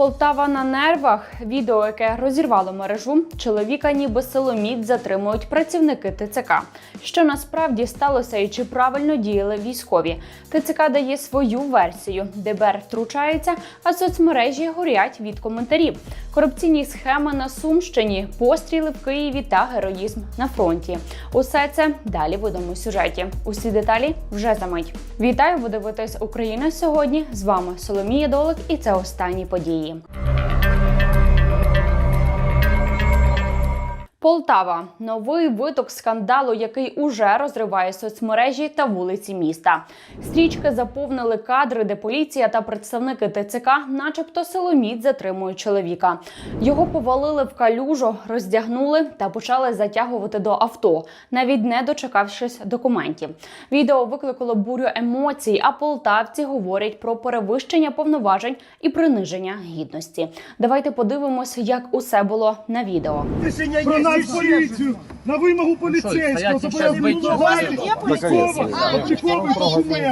Полтава на нервах. Відео, яке розірвало мережу, чоловіка ніби силоміць затримують працівники ТЦК. Що насправді сталося і чи правильно діяли військові? ТЦК дає свою версію. ДБР втручається, а соцмережі горять від коментарів. Корупційні схеми на Сумщині, постріли в Києві та героїзм на фронті. Усе це далі в одному сюжеті. Усі деталі вже за мить. Вітаю, ви дивитесь Україна сьогодні. З вами Соломія Долик, і це останні події. Італії. Полтава новий виток скандалу, який уже розриває соцмережі та вулиці міста. Стрічки заповнили кадри, де поліція та представники ТЦК, начебто силоміць, затримують чоловіка. Його повалили в калюжу, роздягнули та почали затягувати до авто, навіть не дочекавшись документів. Відео викликало бурю емоцій, а полтавці говорять про перевищення повноважень і приниження гідності. Давайте подивимось, як усе було на відео. Про є поліцію на вимогу поліцейського зобов'язані Є поліцейські?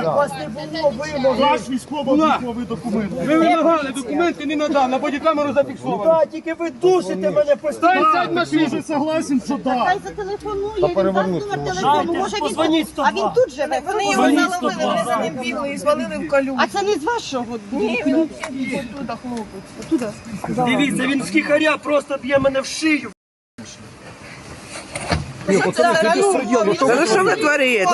У вас не було вимоги. Ваш військовий обліковий документ. Ви вимагали документи, не надав, на бодікамеру зафіксовано. Так, тільки ви душите мене постійно. Так, я дуже согласен, що так. Хай зателефонує, він дасть номер телефону. Може він тут, а він тут живе. Вони його заловили, вони за ним бігли і звалили в калю. А це не з вашого Ні, він оттуда хлопець. Оттуда. Дивіться, він з кіхаря просто б'є мене в шию. Ну що ви творите?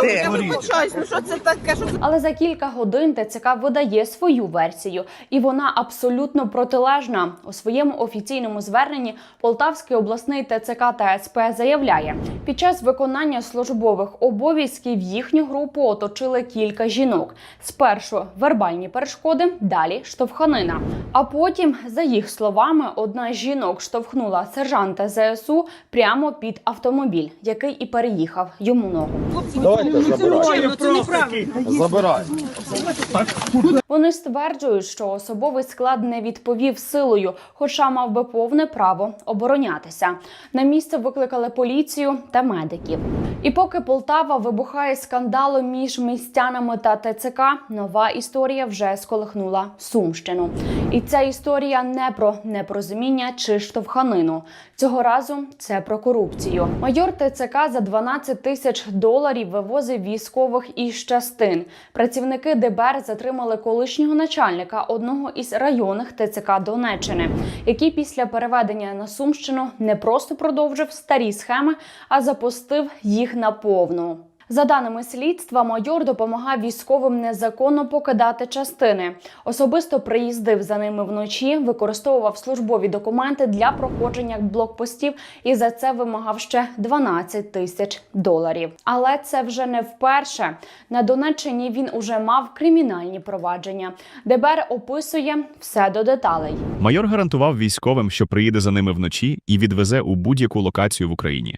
Ну що це таке? Що Але за кілька годин ТЦК видає свою версію, і вона абсолютно протилежна. У своєму офіційному зверненні Полтавський обласний ТЦК та СП заявляє, під час виконання службових обов'язків їхню групу оточили кілька жінок. Спершу вербальні перешкоди, далі штовханина. А потім, за їх словами, одна з жінок штовхнула сержанта ЗСУ прямо під автомобіль, який і переїхав йому ногу. Давайте, забирай. Забирай. Вони стверджують, що особовий склад не відповів силою, хоча мав би повне право оборонятися. На місце викликали поліцію та медиків. І поки Полтава вибухає скандалом між містянами та ТЦК, нова історія вже сколихнула Сумщину. І ця історія не про непорозуміння чи штовханину. Цього разу це про корупцію. Майор ТЦК за 12 тисяч доларів вивозив військових із частин. Працівники ДБР затримали колишнього начальника одного із районних ТЦК Донеччини, який після переведення на Сумщину не просто продовжив старі схеми, а запустив їх наповну. За даними слідства, майор допомагав військовим незаконно покидати частини. Особисто приїздив за ними вночі, використовував службові документи для проходження блокпостів і за це вимагав ще 12 тисяч доларів. Але це вже не вперше. На Донеччині він уже мав кримінальні провадження. ДБР описує все до деталей. Майор гарантував військовим, що приїде за ними вночі і відвезе у будь-яку локацію в Україні.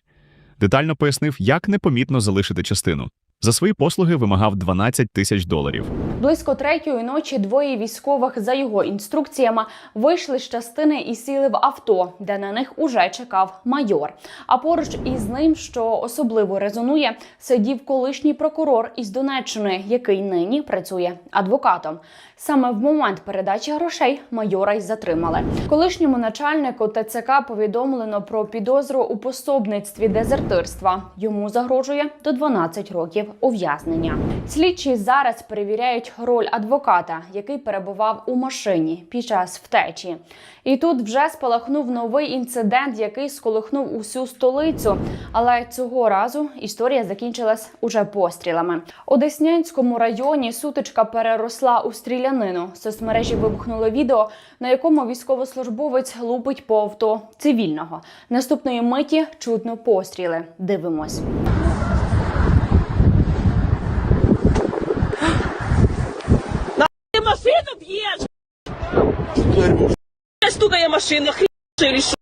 Детально пояснив, як непомітно залишити частину. За свої послуги вимагав 12 тисяч доларів. Близько третьої ночі двоє військових за його інструкціями вийшли з частини і сіли в авто, де на них уже чекав майор. А поруч із ним, що особливо резонує, сидів колишній прокурор із Донеччини, який нині працює адвокатом. Саме в момент передачі грошей майора й затримали. Колишньому начальнику ТЦК повідомлено про підозру у пособництві дезертирства. Йому загрожує до 12 років ув'язнення. Слідчі зараз перевіряють роль адвоката, який перебував у машині під час втечі. І тут вже спалахнув новий інцидент, який сколихнув усю столицю. Але цього разу історія закінчилась уже пострілами. У Деснянському районі сутичка переросла у стрілянину. Соцмережі вибухнуло відео, на якому військовослужбовець лупить по авто цивільного. Наступної миті чутно постріли. Дивимось. Стукає машина, хрі що?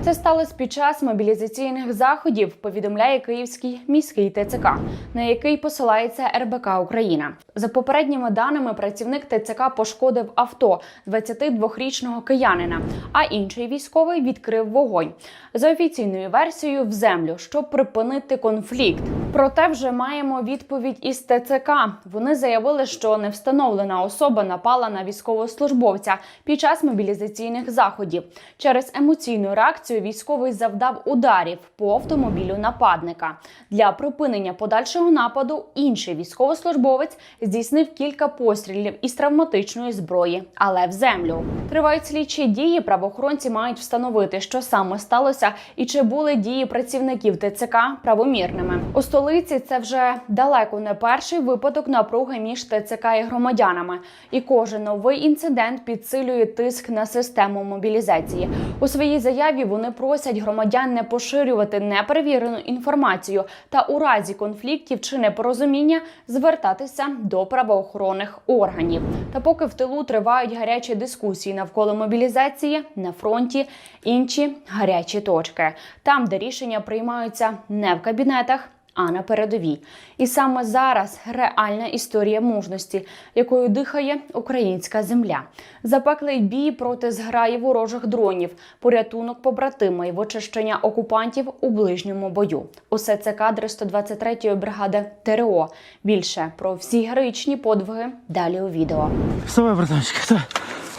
Це сталося під час мобілізаційних заходів. Повідомляє Київський міський ТЦК, на який посилається РБК Україна. За попередніми даними, працівник ТЦК пошкодив авто 22-річного киянина, а інший військовий відкрив вогонь за офіційною версією в землю, щоб припинити конфлікт. Проте вже маємо відповідь із ТЦК. Вони заявили, що невстановлена особа напала на військовослужбовця під час мобілізаційних заходів. Через емоційну реакцію військовий завдав ударів по автомобілю нападника. Для припинення подальшого нападу інший військовослужбовець здійснив кілька пострілів із травматичної зброї, але в землю. Тривають слідчі дії. Правоохоронці мають встановити, що саме сталося, і чи були дії працівників ТЦК правомірними. Столиці це вже далеко не перший випадок напруги між ТЦК і громадянами. І кожен новий інцидент підсилює тиск на систему мобілізації. У своїй заяві вони просять громадян не поширювати неперевірену інформацію та у разі конфліктів чи непорозуміння звертатися до правоохоронних органів. Та поки в тилу тривають гарячі дискусії навколо мобілізації на фронті, інші гарячі точки, там, де рішення приймаються не в кабінетах. А на передовій, і саме зараз реальна історія мужності, якою дихає українська земля. Запеклий бій проти зграї ворожих дронів, порятунок побратима і вичищення окупантів у ближньому бою. Усе це кадри 123-ї бригади ТРО. Більше про всі героїчні подвиги далі у відео. Вставай, братанчик.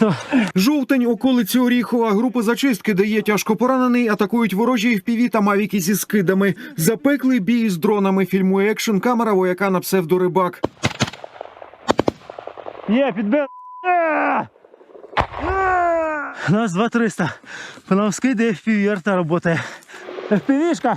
Вставай. Жовтень, околиці Оріхова. Група зачистки дає тяжко поранений, атакують ворожі впіві та мавіки зі скидами. Запеклий бій з дронами. Фільмує екшн камера вояка на псевдорибак. Є, підбив. Нас 2300. По нам скиди FPV арта работає. FPV-шка.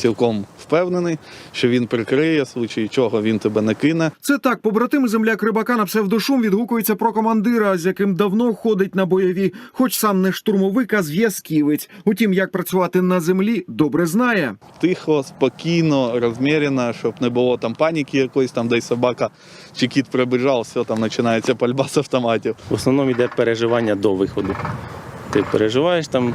цілком впевнений, що він прикриє, в случаї чого він тебе не кине. Це так, побратим земляк рибака на псевдошум відгукується про командира, з яким давно ходить на бойові, хоч сам не штурмовик, а зв'язківець. Утім, як працювати на землі, добре знає. Тихо, спокійно, розмірено, щоб не було там паніки якоїсь, там десь собака чи кіт прибіжав, все там починається пальба з автоматів. В основному йде переживання до виходу. Ти переживаєш там,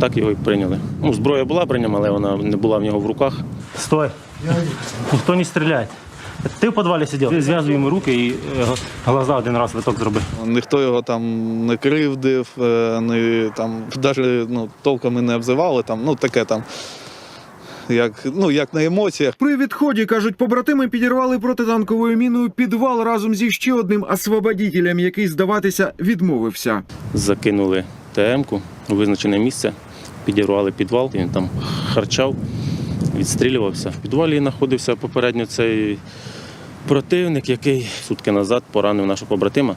Так його і прийняли. Ну, зброя була при ньому, але вона не була в нього в руках. Стой. Ніхто не стріляє. Ти в підвалі сидів. Зв'язуй йому руки і е, глаза один раз виток зроби. Ніхто його там не кривдив, е, не там навіть ну, толком і не обзивали. Там, ну таке там, як, ну, як на емоціях. При відході кажуть, побратими підірвали протитанковою міною підвал разом зі ще одним освободітелем, який здаватися відмовився. Закинули ТМ-ку у визначене місце, підірвали підвал, він там харчав, відстрілювався. В підвалі знаходився попередньо цей противник, який сутки назад поранив нашого побратима.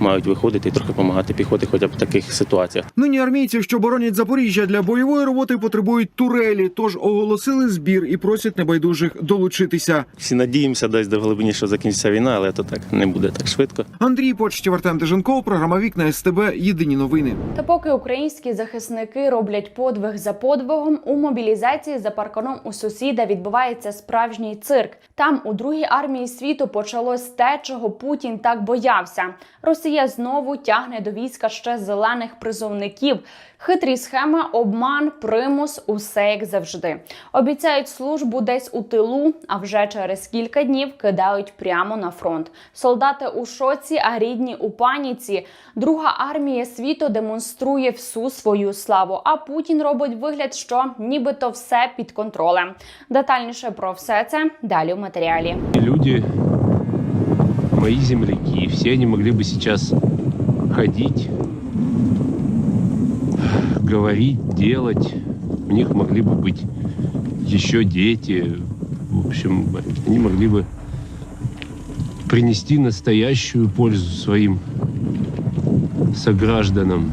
мають виходити і трохи допомагати піхоті, хоча б в таких ситуаціях. Нині армійці, що боронять Запоріжжя для бойової роботи, потребують турелі, тож оголосили збір і просять небайдужих долучитися. Всі надіємося десь до глибині, що закінчиться війна, але то так не буде так швидко. Андрій Почтів, Артем Деженков, програма Вікна СТБ. Єдині новини. Та поки українські захисники роблять подвиг за подвигом, у мобілізації за парканом у сусіда відбувається справжній цирк. Там у другій армії світу почалось те, чого Путін так боявся. Росія знову тягне до війська ще зелених призовників. Хитрі схеми, обман, примус, усе як завжди. Обіцяють службу десь у тилу, а вже через кілька днів кидають прямо на фронт. Солдати у шоці, а рідні у паніці. Друга армія світу демонструє всю свою славу. А Путін робить вигляд, що нібито все під контролем. Детальніше про все це далі в матеріалі. люди, мои земляки, все они могли бы сейчас ходить, говорить, делать. У них могли бы быть еще дети. В общем, они могли бы принести настоящую пользу своим согражданам.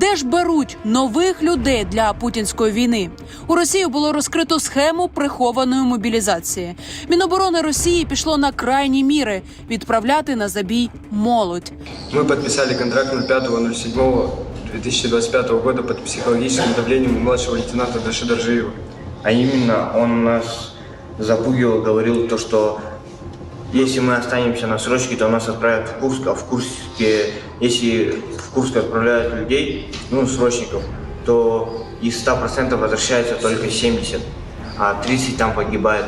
Де ж беруть нових людей для путінської війни? У Росії було розкрито схему прихованої мобілізації. Міноборони Росії пішло на крайні міри відправляти на забій молодь. Мы подписали контракт 05.07.2025 года под психологическим давлением младшего лейтенанта Даши Доржиева. А именно, он нас запугивал, говорил то, что если мы останемся на срочке, то нас отправят в Курск, а в Курске, если в Курск отправляют людей, ну, срочников, то из 100% возвращается только 70, а 30 там погибает.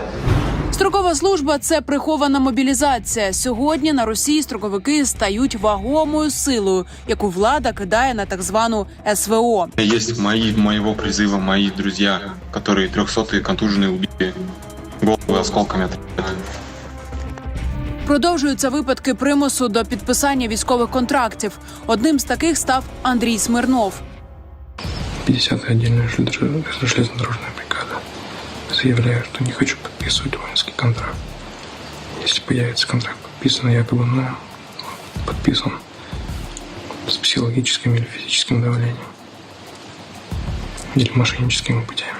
Строкова служба це прихована мобілізація. Сьогодні на Росії строковики стають вагомою силою, яку влада кидає на так звану СВО. Есть мои, моего призыва мои друзья, которые трехсотые контуженные убили, головы осколками отрезали. Продовжуються випадки примусу до підписання військових контрактів. Одним з таких став Андрій Смирнов. 50-я отдельная железно- железнодорожная бригада. Заявляю, что не хочу подписывать воинский контракт. Если появится контракт подписан, якобы мною, подписан с психологическим или физическим давлением. Или мошенническими путями.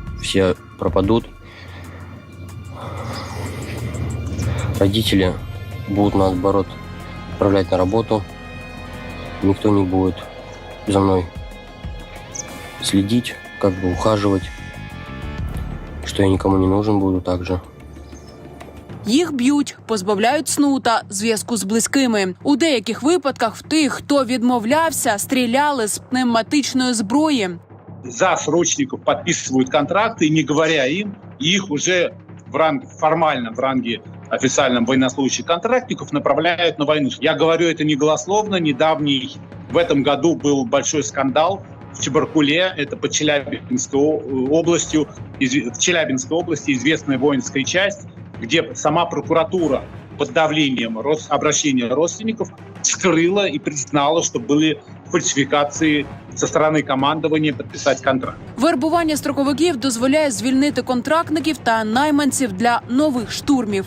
все пропадут. Родители будут, наоборот, отправлять на работу. Никто не будет за мной следить, как бы ухаживать. Что я никому не нужен буду также. Їх б'ють, позбавляють сну та зв'язку з близькими. У деяких випадках в тих, хто відмовлявся, стріляли з пневматичної зброї. За срочников подписывают контракты, не говоря им, их уже в ранг, формально в ранге официальном военнослужащих контрактников направляют на войну. Я говорю это не голословно. Недавний в этом году был большой скандал в Чебаркуле, это под Челябинской областью, в Челябинской области известная воинская часть, где сама прокуратура под давлением обращения родственников скрыла и признала, что были фальсификации со стороны командования подписать контракт. Вербування строковиків дозволяє звільнити контрактників та найманців для нових штурмів.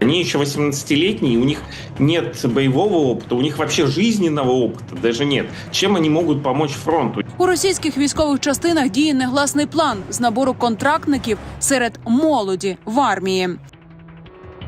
Они еще 18-летние, у них нет боевого опыта, у них вообще жизненного опыта даже нет. Чем они могут помочь фронту? У російських військових частинах діє негласний план з набору контрактників серед молоді в армії.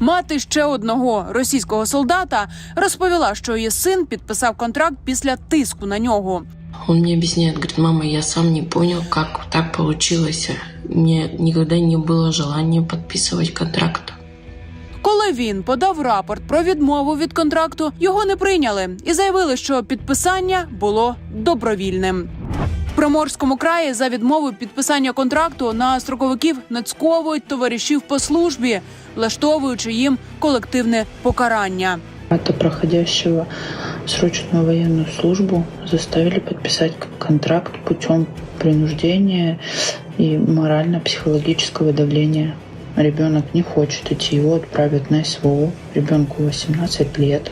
Мати ще одного російського солдата розповіла, що її син підписав контракт після тиску на нього. Он мне объясняет, говорит, мама, я сам не понял, как так получилось. Мне никогда не было желания подписывать контракт. Коли він подав рапорт про відмову від контракту, його не прийняли і заявили, що підписання було добровільним. Приморському краї за відмову підписання контракту на строковиків нацьковують товаришів по службі, влаштовуючи їм колективне покарання. Это проходящего срочную военную службу заставили подписать контракт путем принуждения и морально-психологического давления. Ребенок не хочет идти, его отправят на СВО. Ребенку 18 лет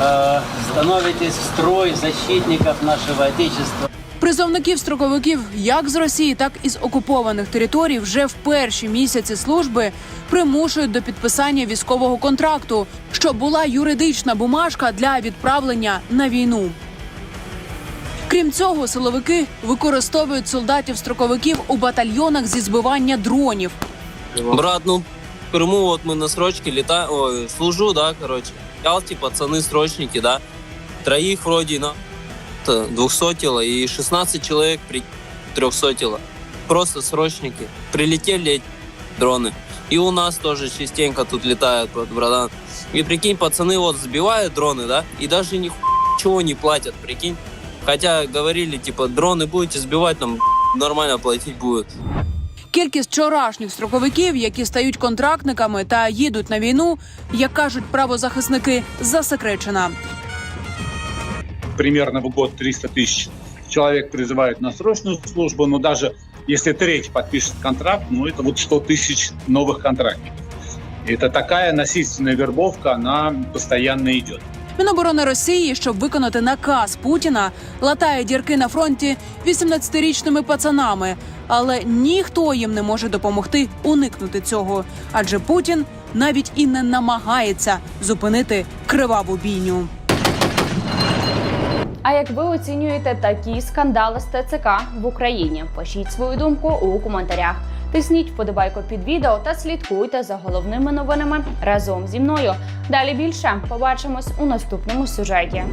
э, становитесь в строй защитников нашего Отечества. Призовників строковиків як з Росії, так і з окупованих територій вже в перші місяці служби примушують до підписання військового контракту, що була юридична бумажка для відправлення на війну. Крім цього, силовики використовують солдатів-строковиків у батальйонах зі збивання дронів. Брат, ну в Крыму вот мы на срочке летаем, ой, служу, да, короче. Ялти, пацаны, срочники, да. Троих вроде на двухсотило и 16 человек при трехсотило. Просто срочники. Прилетели дроны. И у нас тоже частенько тут летают, братан. И прикинь, пацаны вот сбивают дроны, да, и даже ничего не платят, прикинь. Хотя говорили, типа, дроны будете сбивать, там нормально платить будет. Кількість вчорашніх строковиків, які стають контрактниками та їдуть на війну, як кажуть правозахисники, засекречена. примерно в год 300 тысяч человек призывают на срочную службу, но даже если треть подпишет контракт, ну это вот 100 тысяч новых контрактников. Это такая насильственная вербовка, она постоянно идет. Міноборони Росії, щоб виконати наказ Путіна, латає дірки на фронті 18-річними пацанами, але ніхто їм не може допомогти уникнути цього, адже Путін навіть і не намагається зупинити криваву бійню. А як ви оцінюєте такі скандали з ТЦК в Україні? Пишіть свою думку у коментарях. Тисніть вподобайку під відео та слідкуйте за головними новинами разом зі мною. Далі більше побачимось у наступному сюжеті.